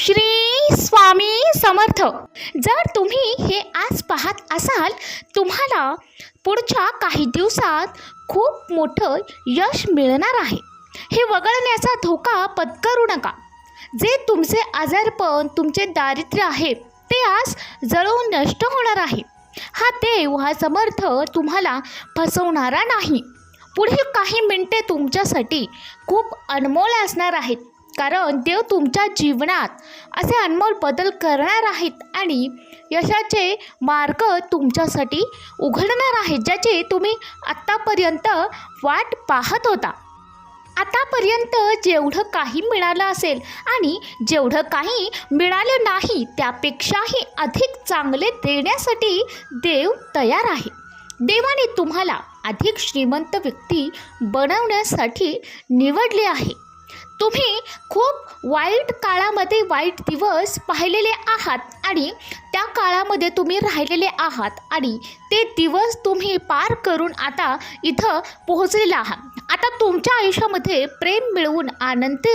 श्री स्वामी समर्थ. जर तुम्ही हे आज पाहत असाल तुम्हाला पुढच्या काही दिवसात खूप मोठं यश मिळणार आहे. हे वगळण्याचा धोका पत्करू नका. जे तुमचे आजारपण तुमचे दारिद्र्य आहे ते आज जळून नष्ट होणार आहे. हा देव हा समर्थ तुम्हाला फसवणारा नाही. पुढील काही मिनटे तुमच्यासाठी खूप अनमोल असणार आहेत. कारण देव तुमच्या जीवनात असे अनमोल बदल करणार आहेत आणि यशाचे मार्ग तुमच्यासाठी उघडणार आहेत ज्याचे तुम्ही आत्तापर्यंत वाट पाहत होता. आतापर्यंत जेवढं काही मिळालं असेल आणि जेवढं काही मिळालं नाही त्यापेक्षाही अधिक चांगले देण्यासाठी देव तयार आहे. देवाने तुम्हाला अधिक श्रीमंत व्यक्ती बनवण्यासाठी निवडले आहे. तुम्ही खूप वाईट काळामध्ये वाईट दिवस पाहिलेले आहात आणि त्या काळामध्ये तुम्ही राहिलेले आहात आणि ते दिवस तुम्ही पार करून आता इथं पोहोचलेला आहात. आता तुमच्या आयुष्यामध्ये प्रेम मिळवून आनंद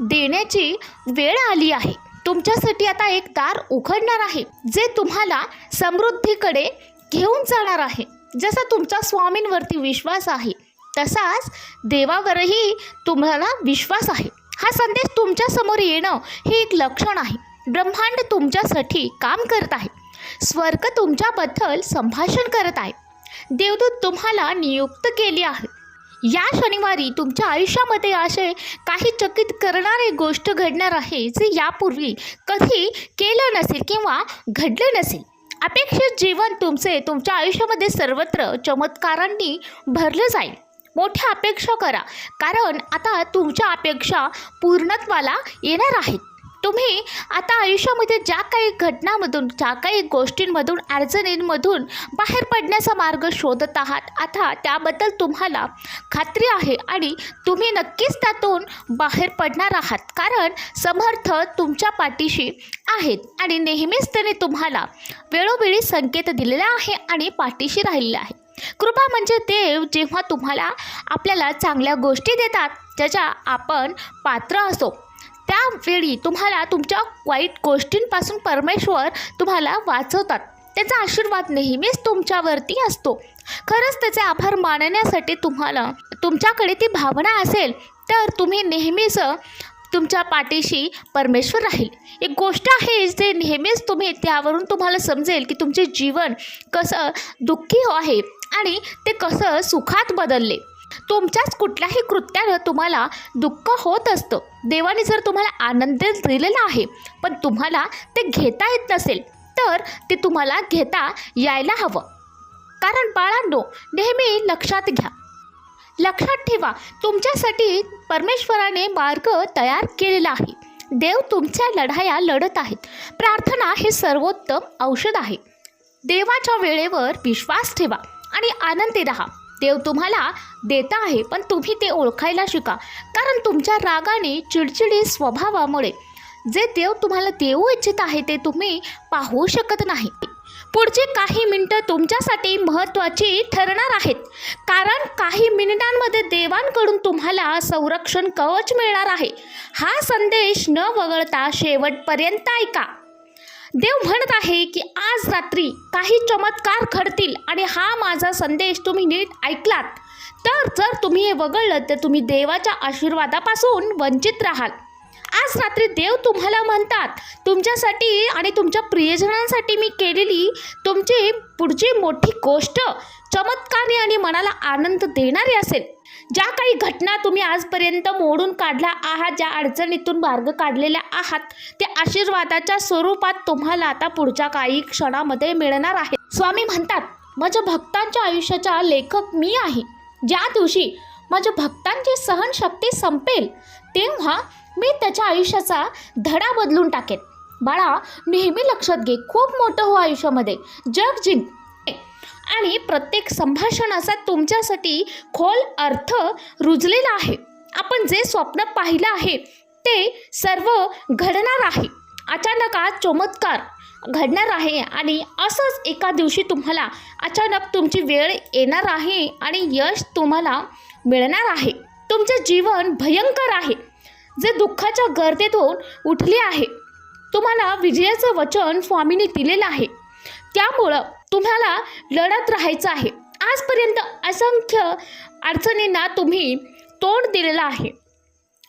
देण्याची वेळ आली आहे. तुमच्यासाठी आता एक दार उघडणार आहे जे तुम्हाला समृद्धीकडे घेऊन जाणार आहे. जसा तुमचा स्वामींवरती विश्वास आहे तसाच देवावरही तुम्हाला विश्वास आहे. हा संदेश तुमच्यासमोर येणं हे एक लक्षण आहे. ब्रह्मांड तुमच्यासाठी काम करत आहे. स्वर्ग तुमच्याबद्दल संभाषण करत आहे. देवदूत तुम्हाला नियुक्त केली आहे. या शनिवारी तुमच्या आयुष्यामध्ये असे काही चकित करणारे गोष्ट घडणार आहे जे यापूर्वी कधी केलं नसेल किंवा घडलं नसेल. अपेक्षित जीवन तुमचे तुमच्या आयुष्यामध्ये सर्वत्र चमत्कारांनी भरलं जाईल. मोठ्या अपेक्षा करा. कारण आता तुमच्या अपेक्षा पूर्णत्वाला येणार आहेत. तुम्ही आता आयुष्यामध्ये ज्या काही घटनांमधून ज्या काही गोष्टींमधून अडचणींमधून बाहेर पडण्याचा मार्ग शोधत आहात आता त्याबद्दल तुम्हाला खात्री आहे आणि तुम्ही नक्कीच त्यातून बाहेर पडणार आहात. कारण समर्थ तुमच्या पाठीशी आहेत आणि नेहमीच त्याने तुम्हाला वेळोवेळी संकेत दिलेला आहे आणि पाठीशी राहिलेला आहे. कृपा म्हणजे देव जेव्हा तुम्हाला आपल्याला चांगल्या गोष्टी देतात ज्याच्या आपण पात्र असो त्यावेळी तुम्हाला तुमच्या वाईट गोष्टींपासून परमेश्वर तुम्हाला वाचवतात. त्याचा आशीर्वाद नेहमीच तुमच्यावरती असतो. खरंच त्याचे आभार मानण्यासाठी तुम्हाला तुमच्याकडे ती भावना असेल तर तुम्ही नेहमीच तुमच्या पाठीशी परमेश्वर राहील. एक गोष्ट आहे जे नेहमीच तुम्ही त्यावरून तुम्हाला समजेल की तुमचे जीवन कसं दुःखी आहे आणि ते कसं सुखात बदलले. तुमच्याच कुठल्याही कृत्यानं तुम्हाला दुःख होत असतं. देवाने जर तुम्हाला आनंद दिलेला आहे पण तुम्हाला ते घेता येत नसेल तर ते तुम्हाला घेता यायला हवं. कारण बाळांनो नेहमी लक्षात घ्या. लक्षात ठेवा तुमच्यासाठी परमेश्वराने मार्ग तयार केलेला आहे. देव तुमच्या लढाया लढत आहेत प्रार्थना हे सर्वोत्तम औषध आहे. देवाच्या वेळेवर विश्वास ठेवा. आणि आनंदी राहा. देव तुम्हाला देता आहे पण तुम्ही ते ओळखायला शिका. कारण तुमच्या रागाने चिडचिडी स्वभावामुळे जे देव तुम्हाला देऊ इच्छित आहे ते तुम्ही पाहू शकत नाही. पुढची काही मिनटं तुमच्यासाठी महत्त्वाची ठरणार आहेत. कारण काही मिनिटांमध्ये देवांकडून तुम्हाला संरक्षण कवच मिळणार आहे. हा संदेश न वगळता शेवटपर्यंत ऐका. देव म्हणत आहे की आज रात्री काही चमत्कार घडतील आणि हा माझा संदेश तुम्ही नीट ऐकलात. तर जर तुम्ही हे वगळलं तर तुम्ही देवाच्या आशीर्वादापासून वंचित राहाल. आज रात्री देव तुम्हाला म्हणतात तुमच्यासाठी आणि तुमच्या प्रियजनांसाठी मी केलेली तुमची पुढची मोठी गोष्ट चमत्कारी आणि मनाला आनंद देणारी असेल. ज्या काही घटना तुम्ही आजपर्यंत मोडून काढल्या आहात ज्या अडचणीतून मार्ग काढलेल्या आहात ते आशीर्वादाच्या स्वरूपात तुम्हाला आता पुढच्या काही क्षणामध्ये मिळणार आहे. स्वामी म्हणतात माझ्या भक्तांच्या आयुष्याचा लेखक मी आहे. ज्या दिवशी माझ्या भक्तांची सहनशक्ती संपेल तेव्हा मी त्याच्या आयुष्याचा धडा बदलून टाकेन. बाळा नेहमी लक्षात घे खूप मोठं हो आयुष्यामध्ये. जग जिंक. आणि प्रत्येक संभाषणाचा तुमच्यासाठी खोल अर्थ रुजलेला आहे. आपण जे स्वप्न पाहिलं आहे ते सर्व घडणार आहे. अचानक आज चमत्कार घडणार आहे आणि असंच एका दिवशी तुम्हाला अचानक तुमची वेळ येणार आहे आणि यश तुम्हाला मिळणार आहे. तुमचे जीवन भयंकर आहे. जे दुःखाच्या गर्दीतून उठले आहे. तुम्हाला विजयाचं वचन स्वामीने दिलेलं आहे. त्यामुळं तुम्हाला लढत राहायचं आहे. आजपर्यंत असंख्य अडचणींना तुम्ही तोंड दिलेलं आहे.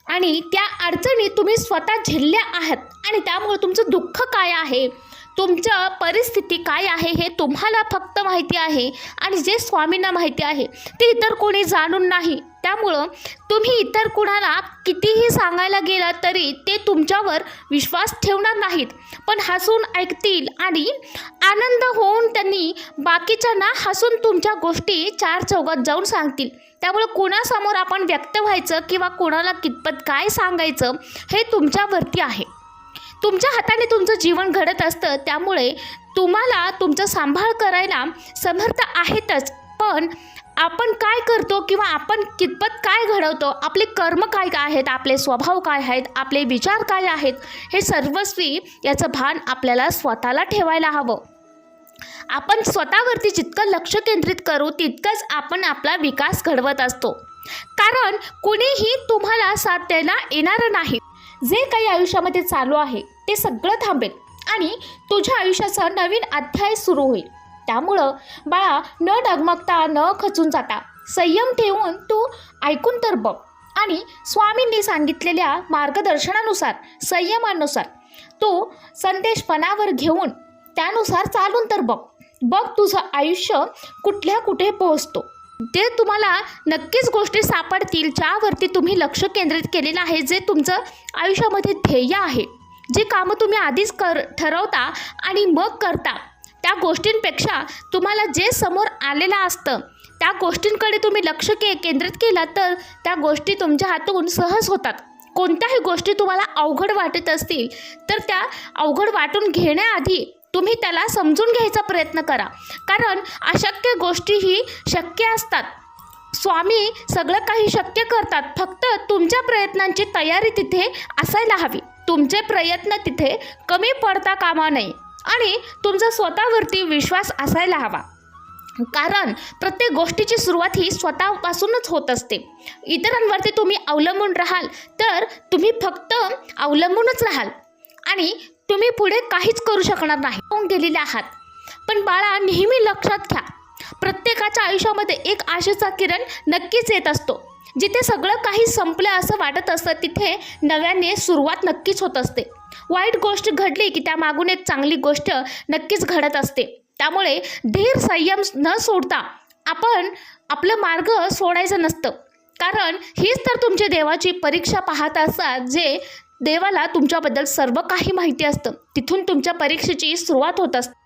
आणि त्या अडचणी तुम्ही स्वतः झेलल्या आहात. आणि त्यामुळे तुमचं दुःख काय आहे? तुमच्या परिस्थिती काय आहे हे तुम्हाला फक्त माहिती आहे आणि जे स्वामींना माहिती आहे ते इतर कोणी जाणून नाही. त्यामुळं तुम्ही इतर कुणाला कितीही सांगायला गेला तरी ते तुमच्यावर विश्वास ठेवणार नाहीत. पण हसून ऐकतील आणि आनंद होऊन त्यांनी बाकीच्यांना हसून तुमच्या गोष्टी चार चौघात जाऊन सांगतील. त्यामुळे कुणासमोर आपण व्यक्त व्हायचं किंवा कोणाला कितपत काय सांगायचं हे तुमच्यावरती आहे. तुमच्या हाताने तुमचं जीवन घडत असतं त्यामुळे तुम्हाला तुमचा सांभाळ करायला समर्थ आहेतच. पण आपण काय करतो किंवा आपण कितपत काय घडवतो आपले कर्म काय काय आहेत आपले स्वभाव काय आहेत आपले विचार काय आहेत हे सर्वस्वी याचं भान आपल्याला स्वतःला ठेवायला हवं. आपण स्वतःवरती जितकं लक्ष केंद्रित करू तितकंच आपण आपला विकास घडवत असतो. कारण कुणीही तुम्हाला साथ द्यायला येणारं नाही. जे काही आयुष्यामध्ये चालू आहे ते सगळं थांबेल आणि तुझ्या आयुष्याचा नवीन अध्याय सुरू होईल. त्यामुळं बाळा न डगमगता न खचून जाता संयम ठेवून तू ऐकून तर बघ. आणि स्वामींनी सांगितलेल्या मार्गदर्शनानुसार संयमानुसार तू संदेशपणावर घेऊन त्यानुसार चालून तर बघ. बघ तुझं आयुष्य कुठल्या कुठे पोहोचतो. ते तुम्हाला नक्कीच गोष्टी सापडतील ज्यावरती तुम्ही लक्ष केंद्रित केलेलं आहे जे तुमचं आयुष्यामध्ये ध्येय आहे. जे कामं तुम्ही आधीच कर ठरवता आणि मग करता त्या गोष्टींपेक्षा तुम्हाला जे समोर आलेलं असतं त्या गोष्टींकडे तुम्ही लक्ष के केंद्रित केलं तर त्या गोष्टी तुमच्या हातून सहज होतात. कोणत्याही गोष्टी तुम्हाला अवघड वाटत असतील तर त्या अवघड वाटून घेण्याआधी तुम्ही त्याला समजून घ्यायचा प्रयत्न करा. कारण अशक्य गोष्टीही शक्य असतात. स्वामी सगळं काही शक्य करतात. फक्त तुमच्या प्रयत्नांची तयारी तिथे असायला हवी. तुमचे प्रयत्न तिथे कमी पडता कामा नये. आणि तुमचा स्वतःवरती विश्वास असायला हवा. कारण प्रत्येक गोष्टीची सुरुवात ही स्वतःपासूनच होत असते. इतरांवरती तुम्ही अवलंबून राहाल तर तुम्ही फक्त अवलंबूनच राहाल. आणि तुम्ही पुढे काहीच करू शकणार नाही. होऊन गेलेले आहात. पण बाळा नेहमी लक्षात घ्या. प्रत्येकाच्या आयुष्यामध्ये एक आशेचा किरण नक्कीच येत असतो. जिथे सगळं काही संपलं असं वाटत असतं तिथे नव्याने सुरुवात नक्कीच होत असते. वाईट गोष्ट घडली की त्यामागून एक चांगली गोष्ट नक्कीच घडत असते. त्यामुळे धीर संयम न सोडता आपण आपलं मार्ग सोडायचं नसतं. कारण हीच तर तुमची देवाची परीक्षा पाहत असतात जे देवाला तुमच्याबद्दल सर्व काही माहिती असतं. तिथून तुमच्या परीक्षेची सुरुवात होत असते.